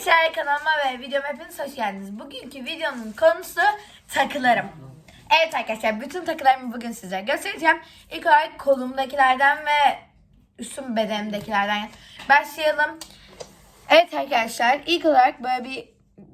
Arkadaşlar kanalıma ve videoma hepiniz hoş geldiniz. Bugünkü videonun konusu takılarım. Evet arkadaşlar bütün takılarımı bugün size göstereceğim. İlk olarak kolumdakilerden ve üstüm bedenimdekilerden başlayalım. Evet arkadaşlar ilk olarak böyle bir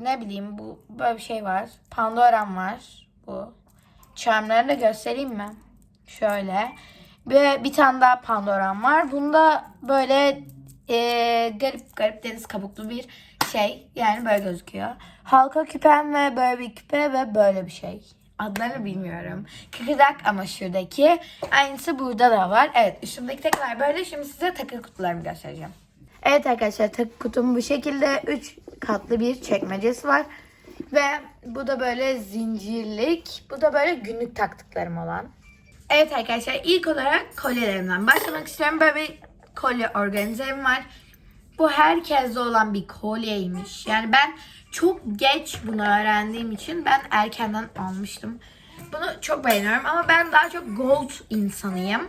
ne bileyim bu böyle bir şey var. Pandora'm var bu. Charmlarını da göstereyim mi? Şöyle. Ve bir tane daha Pandora'm var. Bunda böyle e, garip garip deniz kabuklu bir şey. Yani böyle gözüküyor. Halka küpem ve böyle bir küpe ve böyle bir şey. Adlarını bilmiyorum. Kıkırdak ama şuradaki. Aynısı burada da var. Evet üstümdeki takılar böyle. Şimdi size takı kutularımı göstereceğim. Evet arkadaşlar takı kutum bu şekilde 3 katlı bir çekmecesi var. Ve bu da böyle zincirlik. Bu da böyle günlük taktıklarım olan. Evet arkadaşlar ilk olarak kolyelerimden başlamak istiyorum. Böyle bir kolye organizem var. Bu herkeste olan bir kolyeymiş. Yani ben çok geç bunu öğrendiğim için ben erkenden almıştım. Bunu çok beğeniyorum ama ben daha çok gold insanıyım.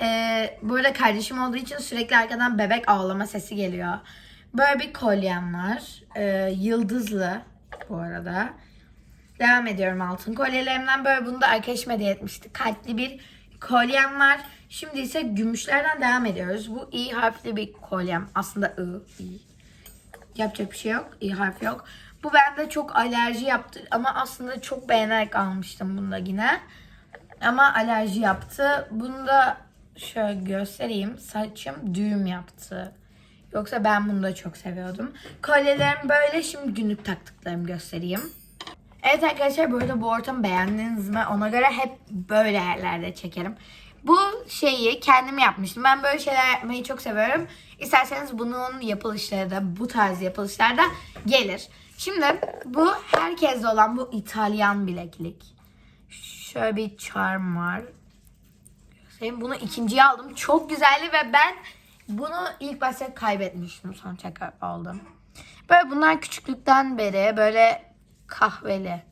Ee, bu arada kardeşim olduğu için sürekli arkadan bebek ağlama sesi geliyor. Böyle bir kolyem var. Ee, yıldızlı bu arada. Devam ediyorum altın kolyelerimden. Böyle bunu da arkadaşım hediye etmişti. Kalpli bir kolyem var. Şimdi ise gümüşlerden devam ediyoruz. Bu i harfli bir kolyem. Aslında i. i. Yapacak bir şey yok. i harfi yok. Bu bende çok alerji yaptı. Ama aslında çok beğenerek almıştım bunu da yine. Ama alerji yaptı. Bunu da şöyle göstereyim. Saçım düğüm yaptı. Yoksa ben bunu da çok seviyordum. Kolyelerim böyle. Şimdi günlük taktıklarımı göstereyim. Evet arkadaşlar bu arada bu ortamı beğendiniz mi? Ona göre hep böyle yerlerde çekerim. Bu şeyi kendim yapmıştım. Ben böyle şeyler yapmayı çok seviyorum. İsterseniz bunun yapılışları da bu tarz yapılışlar da gelir. Şimdi bu herkeste olan bu İtalyan bileklik. Şöyle bir charm var. Göstereyim. Bunu ikinciye aldım. Çok güzeldi ve ben bunu ilk başta kaybetmiştim. Son tekrar aldım. Böyle bunlar küçüklükten beri böyle kahveli,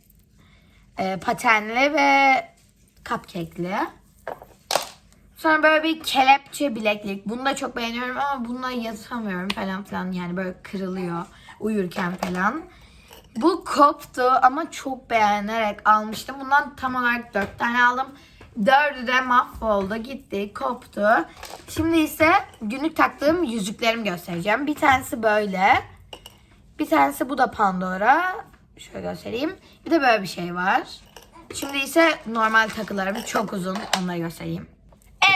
e, patenli ve cupcake'li. Sonra böyle bir kelepçe bileklik. Bunu da çok beğeniyorum ama bununla yatamıyorum falan filan. Yani böyle kırılıyor uyurken falan. Bu koptu ama çok beğenerek almıştım. Bundan tam olarak 4 tane aldım. Dördü de mahvoldu gitti koptu. Şimdi ise günlük taktığım yüzüklerimi göstereceğim. Bir tanesi böyle. Bir tanesi bu da Pandora. Şöyle göstereyim. Bir de böyle bir şey var. Şimdi ise normal takılarım çok uzun. Onları göstereyim.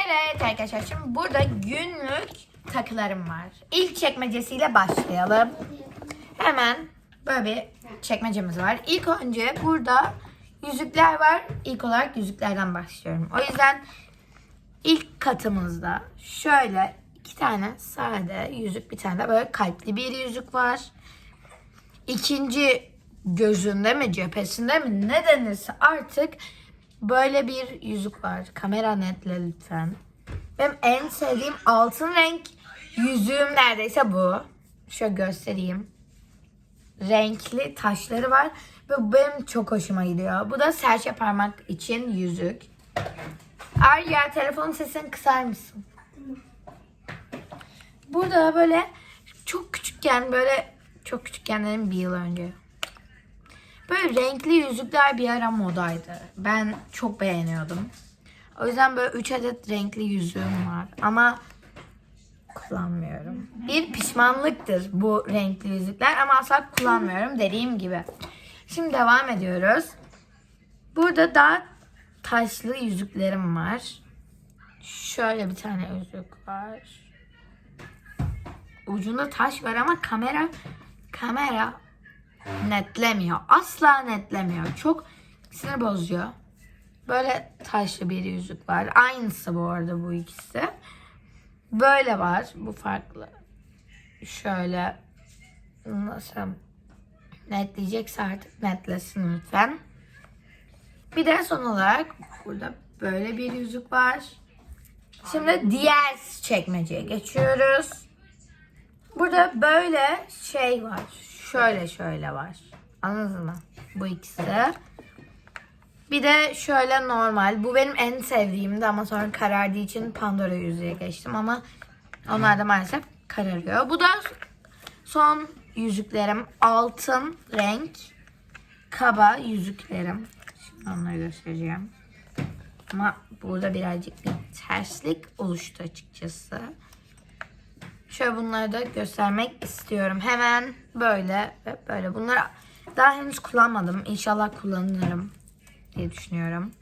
Evet arkadaşlar şimdi burada günlük takılarım var. İlk çekmecesiyle başlayalım. Hemen böyle bir çekmecemiz var. İlk önce burada yüzükler var. İlk olarak yüzüklerden başlıyorum. O yüzden ilk katımızda şöyle iki tane sade yüzük bir tane de böyle kalpli bir yüzük var. İkinci gözünde mi cephesinde mi ne denirse artık böyle bir yüzük var. Kamera netle lütfen. Benim en sevdiğim altın renk yüzüğüm neredeyse bu. Şöyle göstereyim. Renkli taşları var ve benim çok hoşuma gidiyor. Bu da serçe parmak için yüzük. Arya telefonun sesini kısar mısın? Burada böyle çok küçükken böyle çok küçükken dedim bir yıl önce. Böyle renkli yüzükler bir ara modaydı. Ben çok beğeniyordum. O yüzden böyle 3 adet renkli yüzüğüm var. Ama kullanmıyorum. Bir pişmanlıktır bu renkli yüzükler ama asla kullanmıyorum dediğim gibi. Şimdi devam ediyoruz. Burada daha taşlı yüzüklerim var. Şöyle bir tane yüzük var. Ucunda taş var ama kamera kamera netlemiyor. Asla netlemiyor. Çok sinir bozuyor. Böyle taşlı bir yüzük var. Aynısı bu arada bu ikisi. Böyle var. Bu farklı. Şöyle nasıl netleyecekse artık netlesin lütfen. Bir de son olarak burada böyle bir yüzük var. Şimdi diğer çekmeceye geçiyoruz. Burada böyle şey var. Şöyle şöyle var. Anladın mı? Bu ikisi. Bir de şöyle normal. Bu benim en sevdiğimdi ama sonra karardığı için Pandora yüzüğe geçtim ama onlar da maalesef kararıyor. Bu da son yüzüklerim altın renk kaba yüzüklerim. Şimdi onları göstereceğim. Ama burada birazcık bir terslik oluştu açıkçası. Şöyle bunları da göstermek istiyorum. Hemen böyle ve böyle. Bunları daha henüz kullanmadım. İnşallah kullanırım diye düşünüyorum.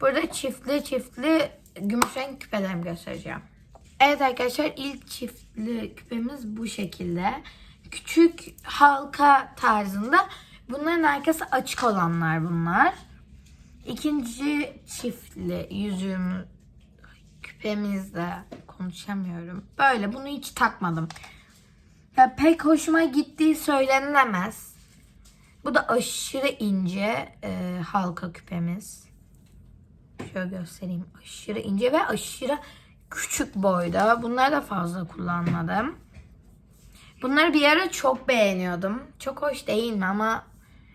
Burada çiftli çiftli gümüş renk küpelerimi göstereceğim. Evet arkadaşlar ilk çiftli küpemiz bu şekilde. Küçük halka tarzında. Bunların arkası açık olanlar bunlar. İkinci çiftli yüzüğüm küpemizde konuşamıyorum. Böyle bunu hiç takmadım. Ya pek hoşuma gittiği söylenilemez. Bu da aşırı ince e, halka küpemiz. Şöyle göstereyim. Aşırı ince ve aşırı küçük boyda. Bunları da fazla kullanmadım. Bunları bir ara çok beğeniyordum. Çok hoş değil mi ama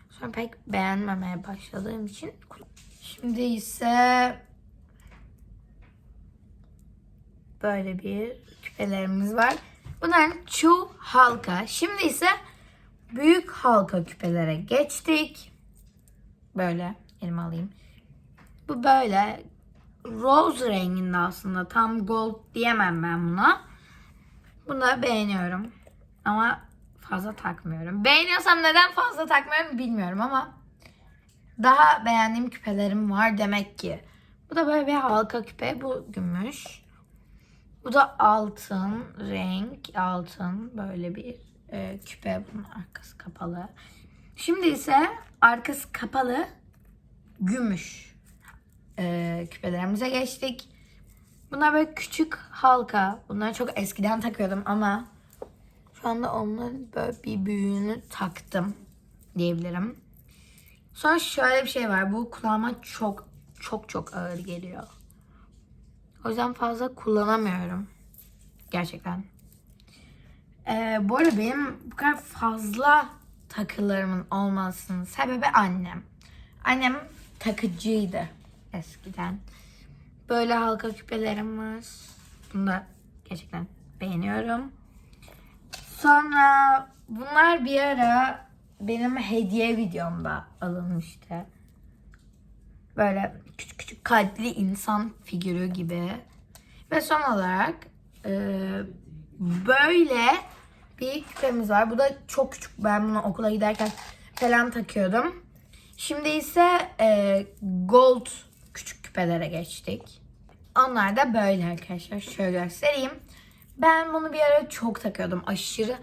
sonra pek beğenmemeye başladığım için. Şimdi ise böyle bir küpelerimiz var. Bunların çoğu halka. Şimdi ise büyük halka küpelere geçtik. Böyle elime alayım. Bu böyle rose renginde aslında. Tam gold diyemem ben buna. Bunu beğeniyorum. Ama fazla takmıyorum. Beğeniyorsam neden fazla takmıyorum bilmiyorum ama daha beğendiğim küpelerim var demek ki. Bu da böyle bir halka küpe. Bu gümüş. Bu da altın renk. Altın böyle bir e, küpe. Bunun arkası kapalı. Şimdi ise arkası kapalı gümüş e, küpelerimize geçtik. Bunlar böyle küçük halka. Bunları çok eskiden takıyordum ama şu anda onların böyle bir büyüğünü taktım diyebilirim. Sonra şöyle bir şey var. Bu kulağıma çok çok çok ağır geliyor. O yüzden fazla kullanamıyorum. Gerçekten. Ee, bu arada benim bu kadar fazla takılarımın olmasının sebebi annem. Annem takıcıydı eskiden. Böyle halka küpelerim var. Bunu da gerçekten beğeniyorum. Sonra bunlar bir ara benim hediye videomda alınmıştı. Böyle küçük küçük kalpli insan figürü gibi. Ve son olarak e, böyle bir küpemiz var. Bu da çok küçük. Ben bunu okula giderken falan takıyordum. Şimdi ise e, gold küçük küpelere geçtik. Onlar da böyle arkadaşlar. Şöyle göstereyim. Ben bunu bir ara çok takıyordum. Aşırı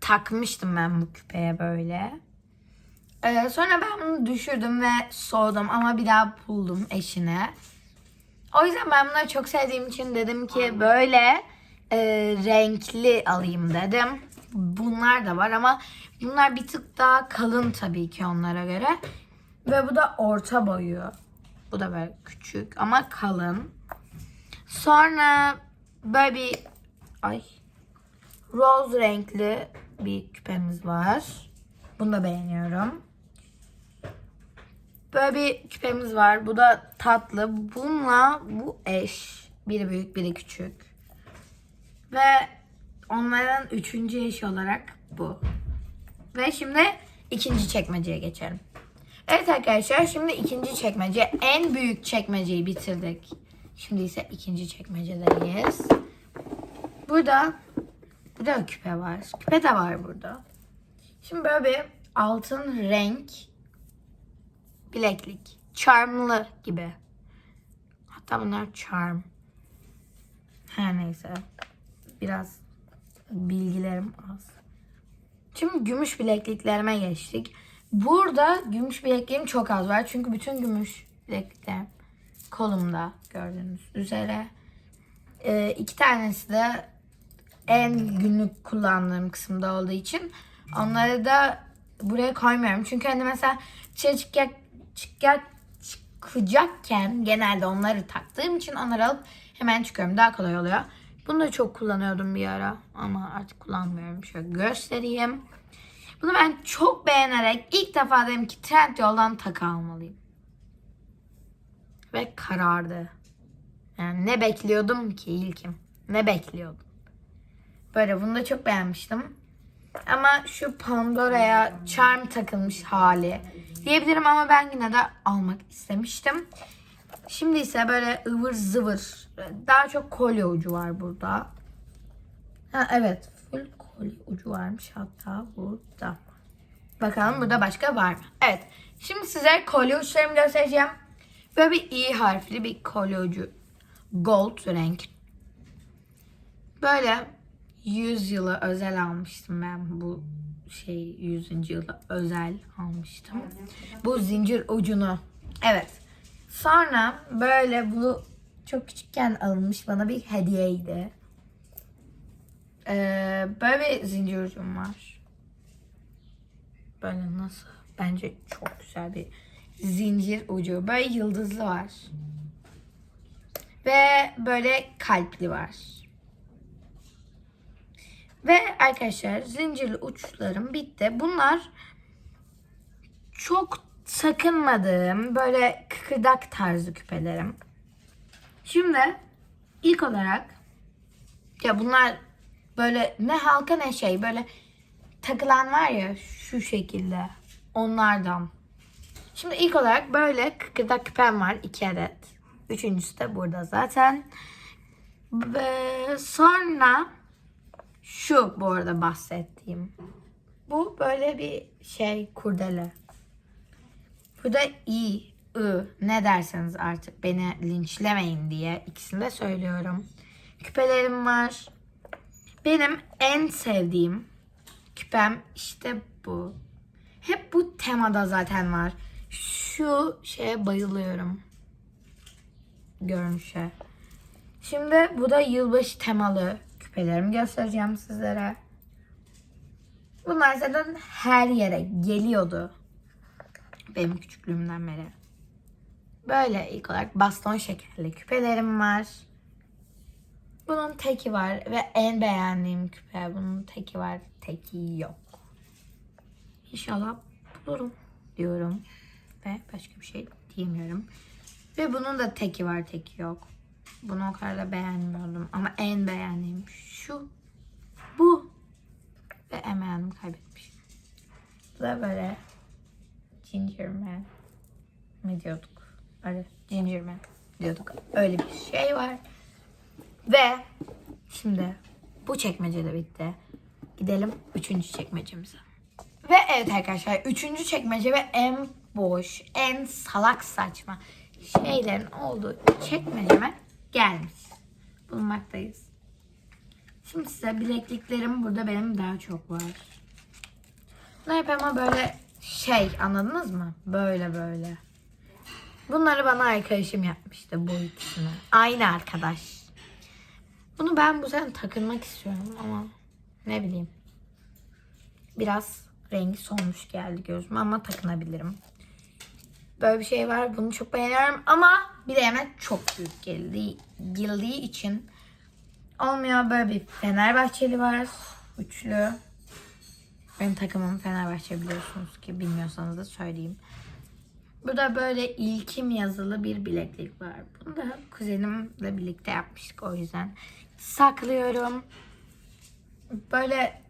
takmıştım ben bu küpeye böyle. Ee, sonra ben bunu düşürdüm ve soğudum ama bir daha buldum eşine. O yüzden ben bunları çok sevdiğim için dedim ki böyle e, renkli alayım dedim. Bunlar da var ama bunlar bir tık daha kalın tabii ki onlara göre. Ve bu da orta boyu. Bu da böyle küçük ama kalın. Sonra böyle bir ay rose renkli bir küpemiz var. Bunu da beğeniyorum. Böyle bir küpemiz var. Bu da tatlı. Bununla bu eş. Biri büyük, biri küçük. Ve onların üçüncü eşi olarak bu. Ve şimdi ikinci çekmeceye geçelim. Evet arkadaşlar şimdi ikinci çekmece. En büyük çekmeceyi bitirdik. Şimdi ise ikinci çekmecedeyiz. Burada burada küpe var. Küpe de var burada. Şimdi böyle bir altın renk bileklik. Charmlı gibi. Hatta bunlar charm. Her neyse. Biraz bilgilerim az. Şimdi gümüş bilekliklerime geçtik. Burada gümüş bilekliğim çok az var. Çünkü bütün gümüş bilekliklerim kolumda gördüğünüz üzere. Ee, iki tanesi de en günlük kullandığım kısımda olduğu için onları da buraya koymuyorum. Çünkü hani mesela dışarı çıkacak, çıkacakken genelde onları taktığım için onları alıp hemen çıkıyorum. Daha kolay oluyor. Bunu da çok kullanıyordum bir ara ama artık kullanmıyorum. Şöyle göstereyim. Bunu ben çok beğenerek ilk defa dedim ki Trendyol'dan takı almalıyım. Ve karardı. Yani ne bekliyordum ki ilkim? Ne bekliyordum? Böyle bunu da çok beğenmiştim. Ama şu Pandora'ya charm takılmış hali diyebilirim ama ben yine de almak istemiştim. Şimdi ise böyle ıvır zıvır daha çok kolye ucu var burada. Ha evet full kolye ucu varmış hatta burada. Bakalım burada başka var mı? Evet. Şimdi size kolye uçlarımı göstereceğim. Böyle bir i harfli bir kolye ucu. Gold renk. Böyle 100 yılı özel almıştım ben bu şey 100. yılı özel almıştım. Bu zincir ucunu. Evet. Sonra böyle bu çok küçükken alınmış bana bir hediyeydi. Ee, böyle bir zincir ucum var. Böyle nasıl? Bence çok güzel bir zincir ucu. Böyle yıldızlı var. Ve böyle kalpli var. Ve arkadaşlar zincirli uçlarım bitti. Bunlar çok sakınmadığım böyle kıkırdak tarzı küpelerim. Şimdi ilk olarak ya bunlar böyle ne halka ne şey böyle takılan var ya şu şekilde onlardan. Şimdi ilk olarak böyle kıkırdak küpem var iki adet. Üçüncüsü de burada zaten. Ve sonra şu bu arada bahsettiğim. Bu böyle bir şey kurdele. Burada i, ı ne derseniz artık beni linçlemeyin diye ikisini de söylüyorum. Küpelerim var. Benim en sevdiğim küpem işte bu. Hep bu temada zaten var. Şu şeye bayılıyorum. Görünüşe. Şimdi bu da yılbaşı temalı küpelerimi göstereceğim sizlere. Bunlar zaten her yere geliyordu. Benim küçüklüğümden beri. Böyle ilk olarak baston şekerli küpelerim var. Bunun teki var ve en beğendiğim küpe. Bunun teki var, teki yok. İnşallah bulurum diyorum. Ve başka bir şey diyemiyorum. Ve bunun da teki var, teki yok. Bunu o kadar da beğenmiyordum. Ama en beğendiğim şu. Bu. Ve en beğendim kaybetmişim. Bu da böyle Ginger Man mi diyorduk? Öyle Ginger Man diyorduk. Öyle bir şey var. Ve şimdi bu çekmece de bitti. Gidelim üçüncü çekmecemize. Ve evet arkadaşlar üçüncü çekmece ve en boş, en salak saçma şeylerin olduğu çekmeceme gelmiş. Bulunmaktayız. Şimdi size bilekliklerim burada benim daha çok var. Bunlar hep ama böyle şey anladınız mı? Böyle böyle. Bunları bana arkadaşım yapmıştı bu ikisini. Aynı arkadaş. Bunu ben bu sene takılmak istiyorum ama ne bileyim. Biraz rengi solmuş geldi gözüme ama takınabilirim. Böyle bir şey var. Bunu çok beğeniyorum ama bileğime çok büyük geldi, geldiği için olmuyor. Böyle bir Fenerbahçeli var. Üçlü. Benim takımım Fenerbahçe biliyorsunuz ki bilmiyorsanız da söyleyeyim. Burada böyle ilkim yazılı bir bileklik var. Bunu da kuzenimle birlikte yapmıştık o yüzden. Saklıyorum. Böyle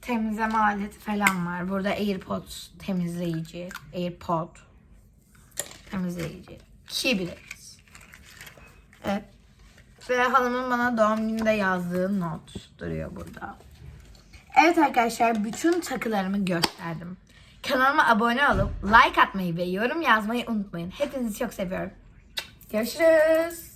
temizleme aleti falan var. Burada AirPods temizleyici. AirPod temizleyici. Ki biliriz. Evet. Ve hanımın bana doğum gününde yazdığı not duruyor burada. Evet arkadaşlar bütün takılarımı gösterdim. Kanalıma abone olup like atmayı ve yorum yazmayı unutmayın. Hepinizi çok seviyorum. Görüşürüz.